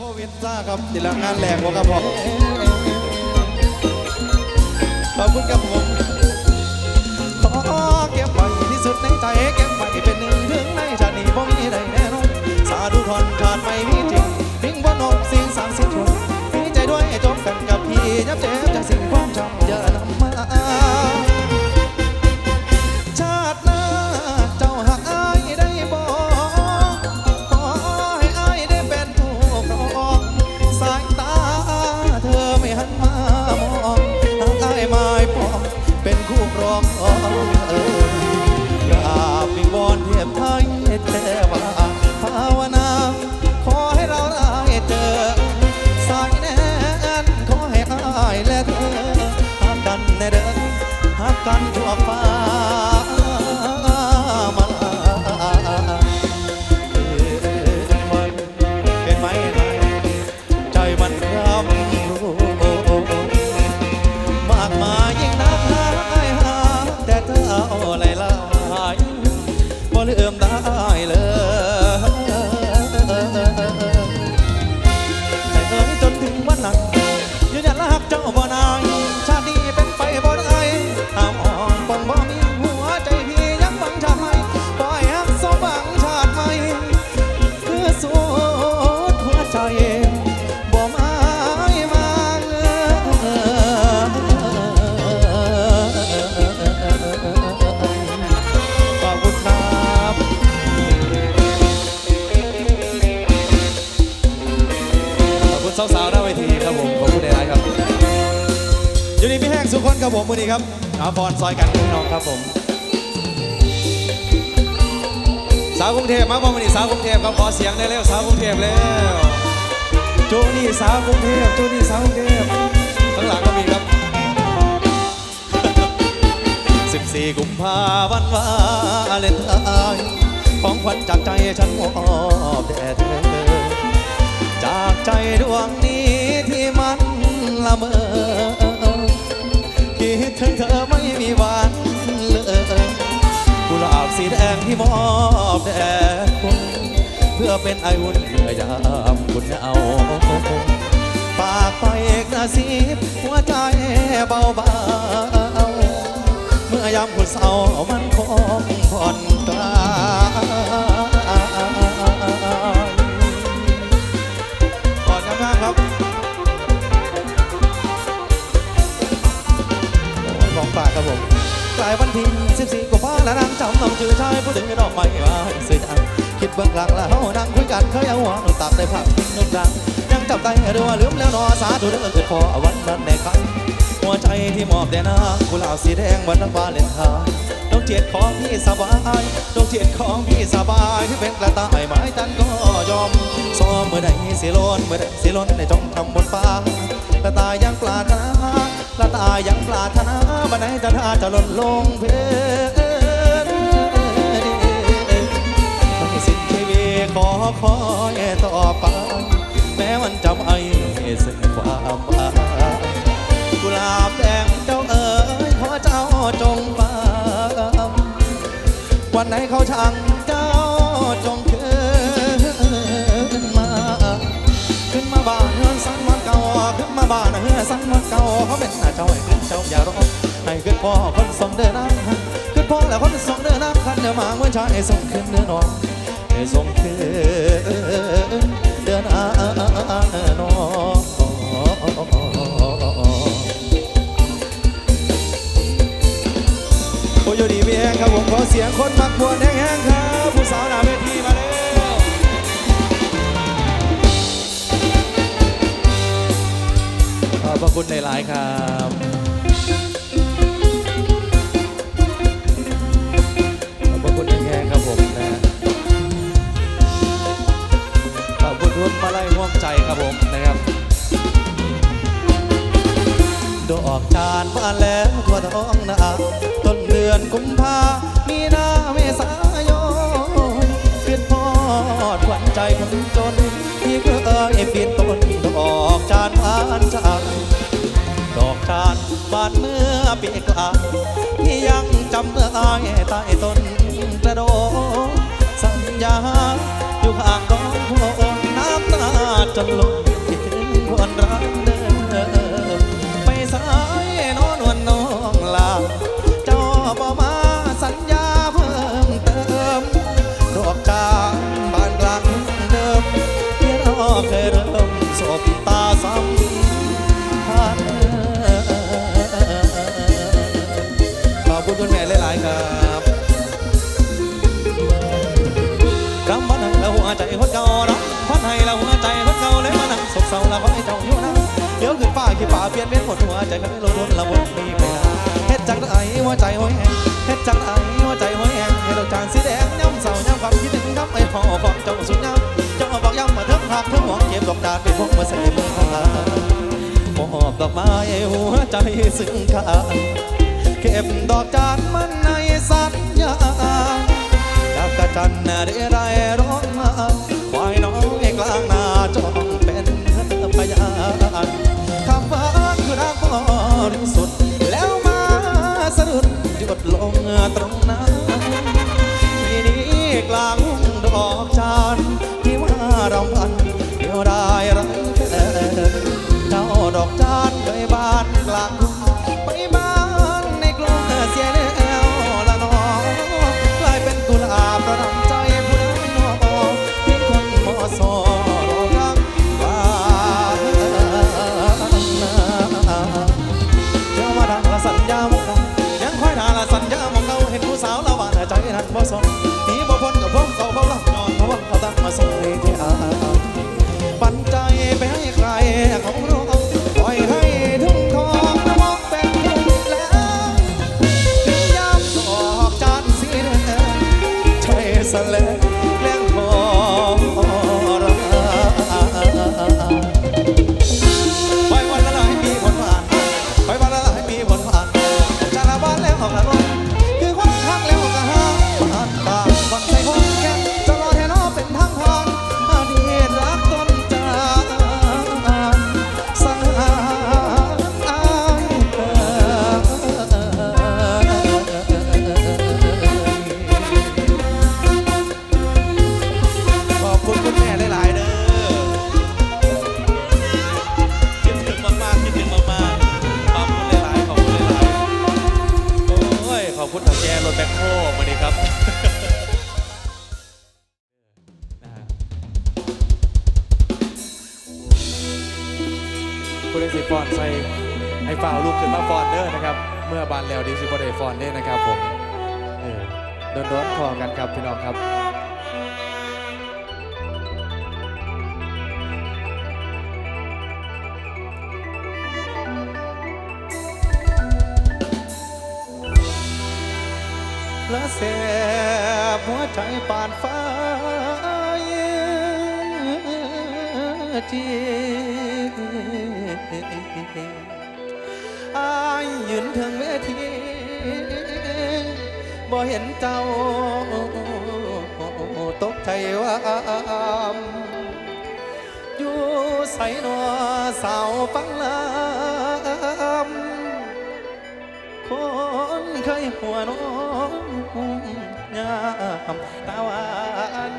ควิดซ่าครับติละงานแหลกบ่ครับผมขอบคุณครับผมขอเก็บไว้ที่สุดในใจเก็บไว้เป็นหนึ่งถึงในชาตินี้บ่มีใดแน่นอนสาธุทอนขาดไม่มีจริงพิงบ่นกสิ่งสางสิ่งชนมีใจด้วยจบกันกับพี่ยับเจ็บจากสิ่งความจำเยอะ หักกัน ครับผมมือนี้ครับอาฟอนซอยกันพี่น้องครับผม สาวกรุงเทพมาบอกมือนี้สาวกรุงเทพครับขอเสียงได้เร็วสาวกรุงเทพเร็วโจนี่สาวกรุงเทพโจนี่สาวกรุงเทพข้างหลังก็มีครับ 14 กุมภาพันธ์วาเลนไทน์ของขวัญจากใจฉันมอบแด่เธอ จากใจดวงนี้ที่มันละเมอ ถึงเธอไม่มีวันเลยกุหลาบสีแดงที่มอบแด่คุณเพื่อเป็นไออุ่นเมื่อยามคุณเอาฝากไปกระซิบหัวใจเบาๆเมื่อยามคุณเศร้ามันคงผ่อนคลายก่อนมากๆครับ ฝากครับผมกลายวันที่ 14กุมภาพันธ์และนางจำนำชื่อชายผู้ถึงดอกไม้มาให้สวยจังคิดเบื้องหลังแล้วนั่งคุยกันเคยเอาหัวหนุนตักได้พักนุ่นดังยังจำได้หรือว่าลืมแล้วนอสาธุเด้อคือพอวันนั้นในครั้งหัวใจที่มอบแด่นางกุหลาบสีแดงวันนั้นวาเลนไทน์ดวงเจียดของพี่สบายดวงเจียดของพี่สบายที่เป็นกระต่ายไม้ตันก็ยอมซ้อมเมื่อใดสิล้นเมื่อใดสิล้นในจงทำบนฟ้าละตายยังปรารถนา ละตายังปรารถนาบันไหนจะท่าจะหล่นลงเพลไม่สิ้นชีวิตขอคอยต่อไป แม้มันจำไอ้ซึ่งความหมายกุหลาบแดงเจ้าเอ๋ยขอเจ้าจงมาวันไหนเขาช่าง สันวันเก่าเขาเป็นหน้าเจ้าให้ขึ้นเจ้าอย่ารอให้ขึ้นพ่อคนส่งเดินน้ำขึ้นพ่อแล้วคนส่งเดินน้ำคันเดินมาเมื่อชายส่งขึ้นเดินนอนให้ส่งขึ้นเดินอานอนโอ้ยดีมีแห้งครับผมขอเสียงคนมักบวนแห้งๆครับผู้สาวหน้าเวที อบคุณในหลายครับขอบคุณแห้งๆครับผมนะขอบคุณทุนมาไล่ห่วงใจครับผมนะครับดอกจานบานแล้วทั่วท้องนาต้นเดือนกุมภามีนา อดขวัญใจคนจน ที่เคยปีนต้นดอกจานบานจังดอกจานบานเมื่อปีกลางที่ยังจำเมื่ออายใต้ต้นกระโดดสัญญาอยู่ข้างกองโพน้ำตาจนลงคิดถึงคนรัก เศร้าแล้วขอให้เจ้าอยู่นะเดี๋ยวขึ้นฟ้าขี้ฟ้าเปลี่ยนเปลี่ยนหมดหัวใจกันลงทุนละมุนมีไม่ได้เฮ็ดจังไดหัวใจหัวแหงเฮ็ดจังไดหัวใจหัวแหงให้ดอกจานสีแดงย้ำเศร้าย้ำความคิดถึงคำไอ้พ่อของเจ้าสุดย้ำเจ้าบอกย้ำมาเถิงหักเถิงหวงเก็บดอกจานเป็นพวกมาใส่มือข้างหลังมอบดอกไม้หัวใจซึ้งค่าเก็บดอกจานมันในสัญญาจากกระจันน่ะได้ไรร้ และแสบหัวใจปานฟ้าจีอายยืนถึงเวทีบ่เห็นเจ้าตกใจว่าอยู่ใส่นอสาวฟังลำคนเคยหัวน้อง งามตาหวาน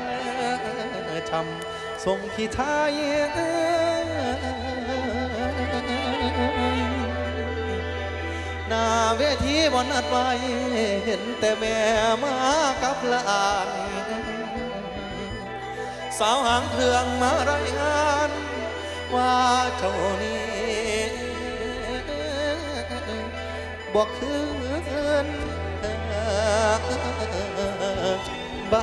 ช้ำส่งขี้ทายหน้าเวทีบนนัดไว้เห็นแต่แม่มากับหลานสาวหางเครื่องมารายงาน ว่าเจ้านี้บอกคืน บ้าน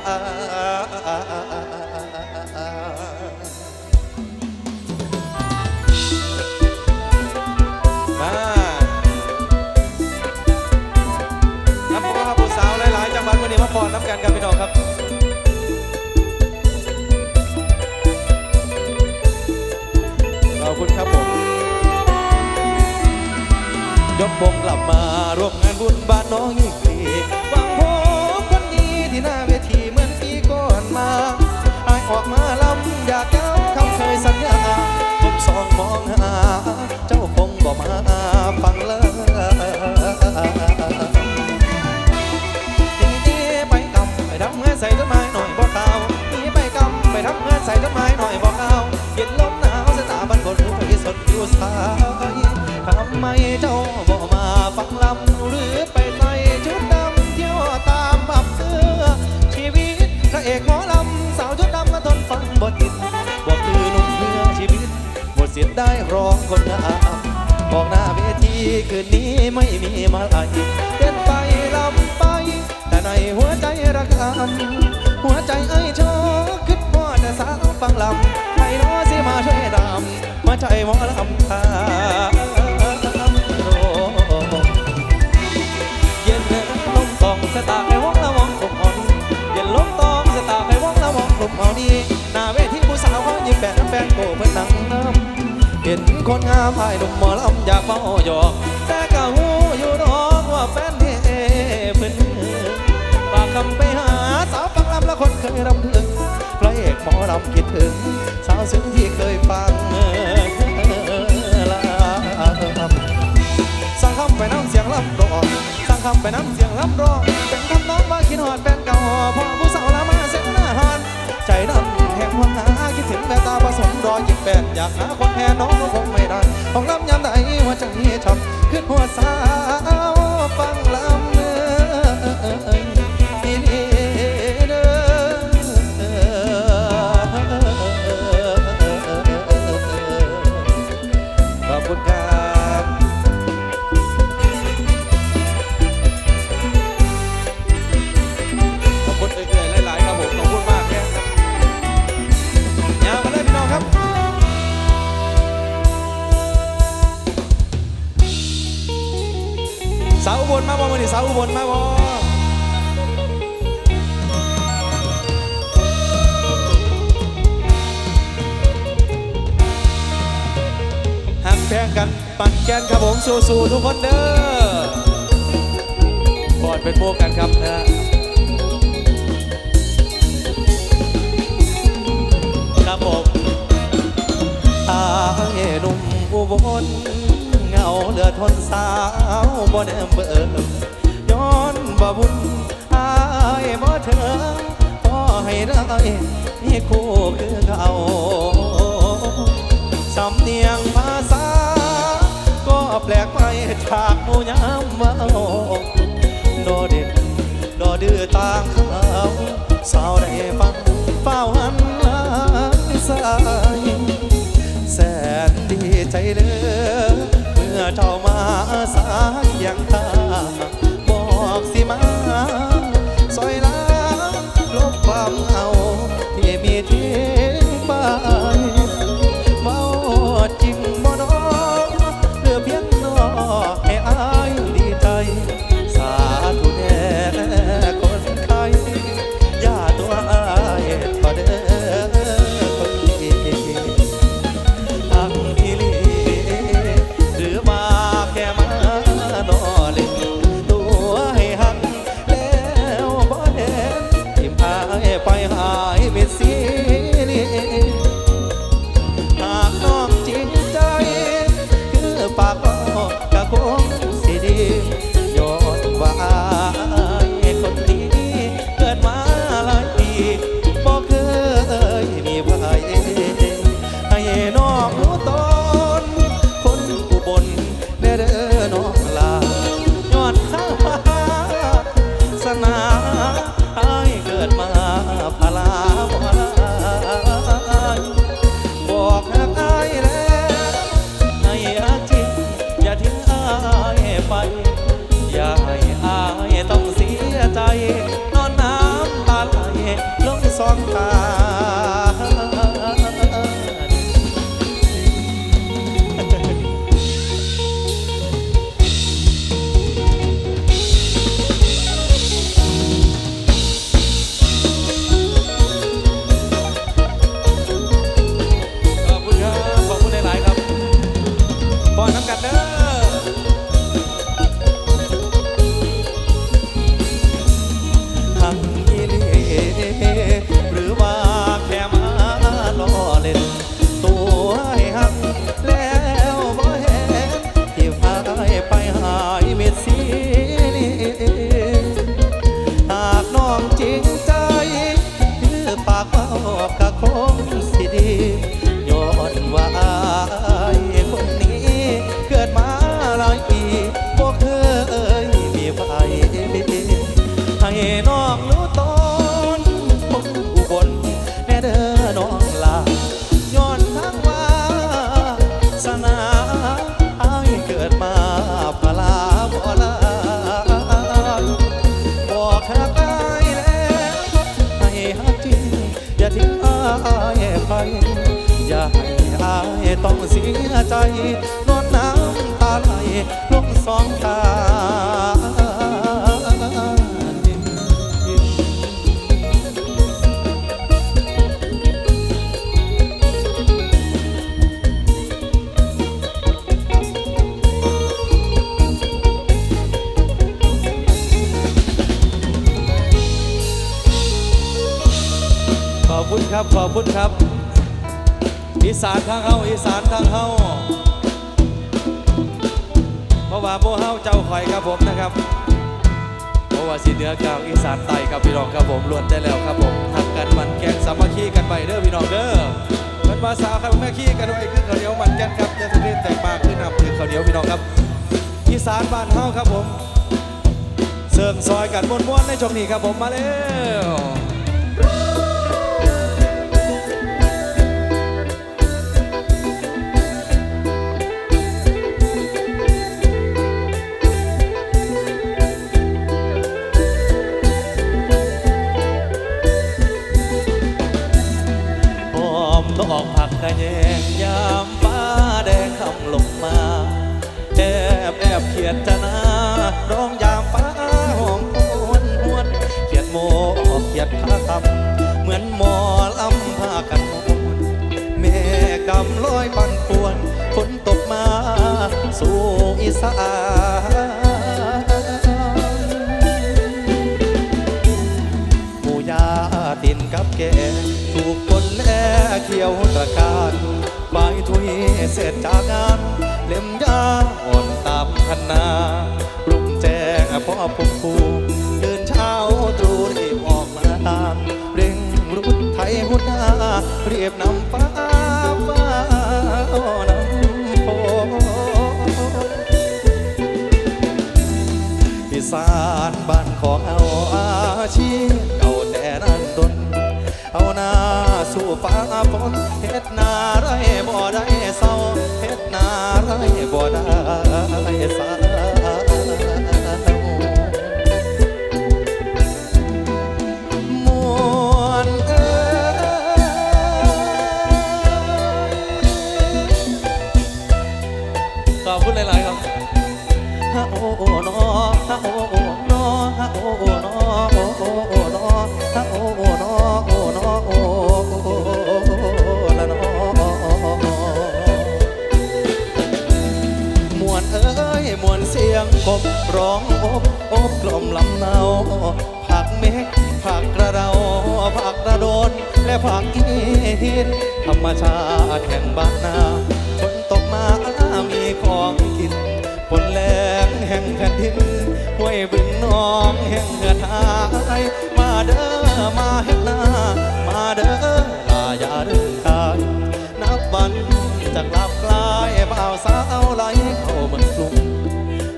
มาน้ำพวกเราผู้สาวหลายจังหวัดวันนี้มาฟอนน้ำกันครับพี่น้องครับขอบคุณครับผมยกวงกลับมาร่วมงานบุญบ้านน้องอีก ออกมาลำอยากเจ้าคำเคยสัญญาจนสองมองหา เจ้าคงบอกมาฟังเลยนีไปกำไปทำเงินใส่ต้นไม้หน่อยบอกเขาวนีไปกำไปทำเงินใส่ต้นไม้หน่อยบอกเขาเย็นลมหนาวสตาบันคนรู้ไปสดอยู่สายทำไมเจ้าบอกมาฟังลำหรือ ได้ร้องคนงามบอกหน้าเวทีคืนนี้ไม่มีมาลายเต้นไปลำไป แต่ในหัวใจระกำหัวใจไอ้ชอคิดว่าจะสาวฟังลำให้น้อสิมาช่วยดำมาใจหมอลำทา คนงามไอ้หนุ่มหมอลำอยากเฝ้าหยอกแต่ก็หูอยู่ดอกว่าแฟนเท่เพื่นฝากคำไปหาสาวฟังลำและคนเคยรำถึงพระเอกหมอลำคิดถึง สาวซึ้งที่เคยฟังลาสั่งคำไปน้ำเสียงลำรองสั่งคำไปน้ำเสียงลำรองเป็นคำน้องว่าคิดหอดแฟนเก่าพอผู้สาวละมาเส้นหน้าหานใจดำแห่งหัวหาคิดถึงแววตาผสม อยยิ้มแปดอยากหาคนแทนน้องก็คงไม่ได้ของรับยามใดหัวใจช้ำขึ้นหั ดเป็นโบกันครับนะครับผมอายหนุ่มอุบลเงาเหลือทนสาวบ่แนมเบิ่มย้อนบ่บุญอายบ่เถิงพอให้ได้มีคู่คือเขาสำเนียงภาษา ก็แปลกไปจากมูยามเมา โดเด็ดดอดื้อต่างเขาสาวได้ฟังเฝ้าหันหลังสายแสนดีใจเลือเมื่อเจ้ามาสายยังตาบอกสิมาซอยล้างลบความเอาที่มีทิ้ ต้องเสียใจนอนน้ำตาไหลลงสองตาขอบคุณครับ ขอบคุณครับ อีสานทางเฮาอีสานทางเฮาเพราะว่าโบเฮาเจ้าข่อยครับผมนะครับเพราะว่าสิเหนือกลางอีสานใต้ครับพี่น้องครับผมล้วนได้แล้วครับผมทักกันมันแกงสามัคคีกันไปเด้อพี่น้องเด้อเป็นภาษาครับแม่ขี้กันไว้คือข้าวเหนียวมันแกงครับจะสนิทแตกปากขึ้นนับคือข้าวเหนียวพี่น้องครับอีสานบ้านเฮาครับผมเสริมซอยกันม้วนๆในช่วงนี้ครับผมมาแล้ว บแอบเขียดจะนาร้องยามฟ้าหอมหวนหวนเขียดโมออกเขียดผ้าคำเหมือนหมอลำผ้ากันมวนเมฆดำลอยปันป่วนฝนตกมาสู่อีสานหมูยาตินกับแกถูกคนแลเขียวตะการใบทุยเสร็จจากงาน นาปลุกแจ้งพ่อผมคูเดินเช้าตรู่รีบออกมาตามเร่งรุดไทยหุดหน้าเรียบนำฟ้าฟ้านำโพอีสานบ้านของเอาอาชีพเก่าแต่นั้นดนเอาหน้าสู่ฟ้าฝนเฮ็ดนาไรบ่ได้เศร้าเฮ็ดนาไรบ่ได้ นและผักอีหินธรรมชาติแห่งบ้านนาฝนตกมามีของกินฝนแรงแห่งแผ่นดินห้วยบึงน้องแห่งเงือทายมาเด้อมาเฮ็ดนามาเด้อลาอย่าเดินกายนับวันจากลาบกลายบ่าวสาวไหลเข้าเมืองกรุง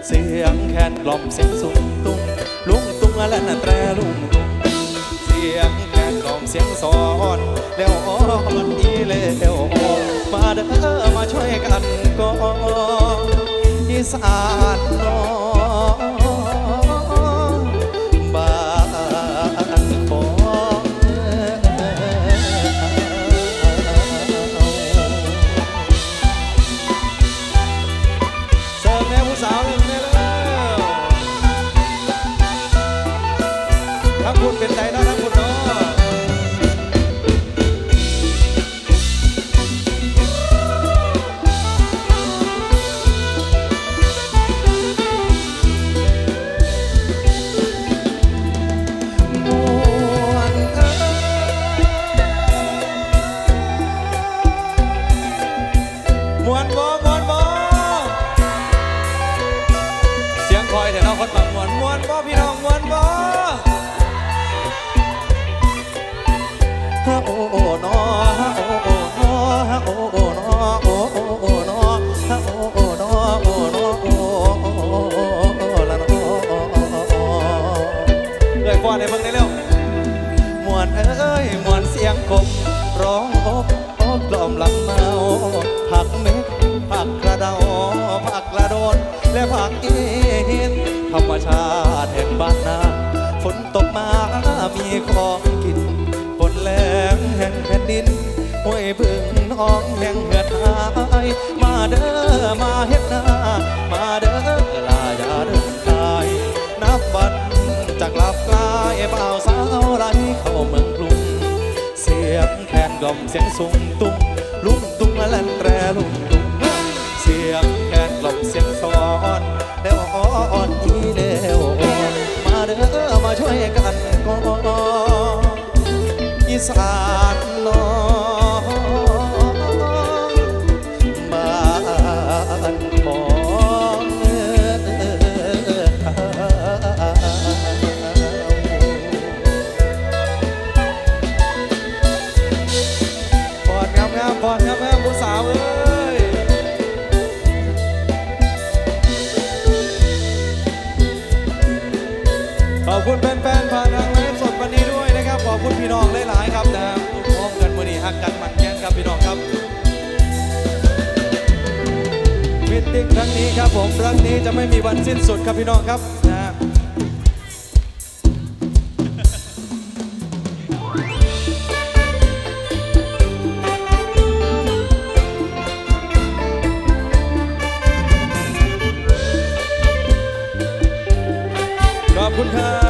เสียงแคนกล่อมเสียงสูงตุ้งลุงตุ้งและน่ะแตรลุงตุ้งเสียง สียงสอนแล้วอ่อนอีแล้วมาเด้อมาช่วยกันก่อนอีสานน้องบ้านของเสิร์ฟแม่ผู้สาวหนึ่งได้แล้วทั้งคุณเป็นใจเนาะทั้งคุณเนาะ องอกอกกล่อมหลัำเมาผักเม็ดผักกระดาผักกระโดน และผักเอ็นธรรมชาติแห่งบ้านนาฝนตกมามีของกินฝนแรงแห่งแผ่นดินห้วยพึ่งน้องแห่งเหือดหายมาเด้อมาเฮ็ดนามาเด้อ Sẽ 动ันสิ้นสุดครับพี่น้องครับนะขอบคุณครับ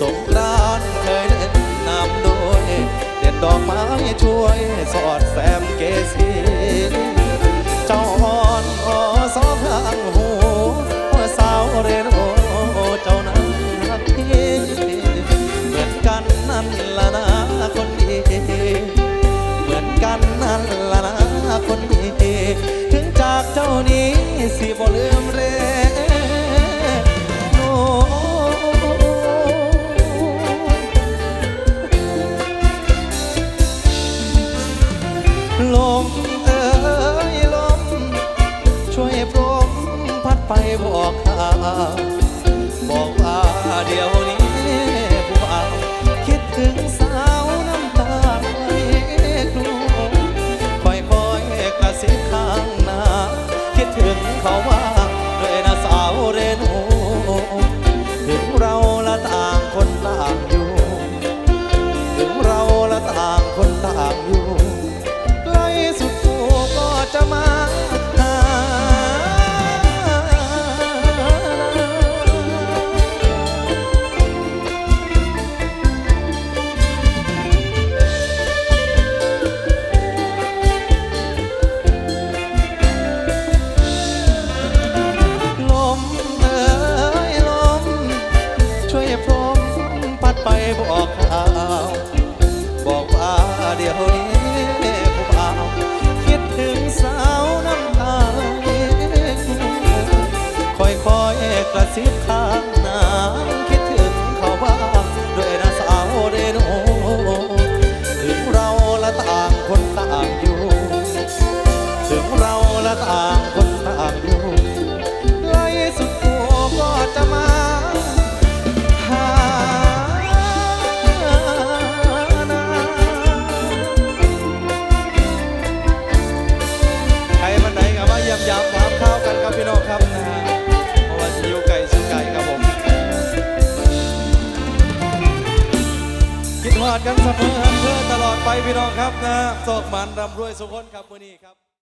สงกรานเคยเล่นน้ำดยเด็ดดอกไม้ช่วยสอดแซมเกสีเจ้าฮอนอสองทางหูหัวสาวเรนโอเจ้านั้นรักพี่เหมือนกันนั่นละนะคนดีเหมือนกันนั่นละนะคนดีถึงจากเจ้านี้สิบ่ลืมเร่ ดี๋ยวนี้ผู้บ่าวคิดถึงสา พี่น้องครับนะโศกมันรำรวยสุขคนครับวันนี้ครับ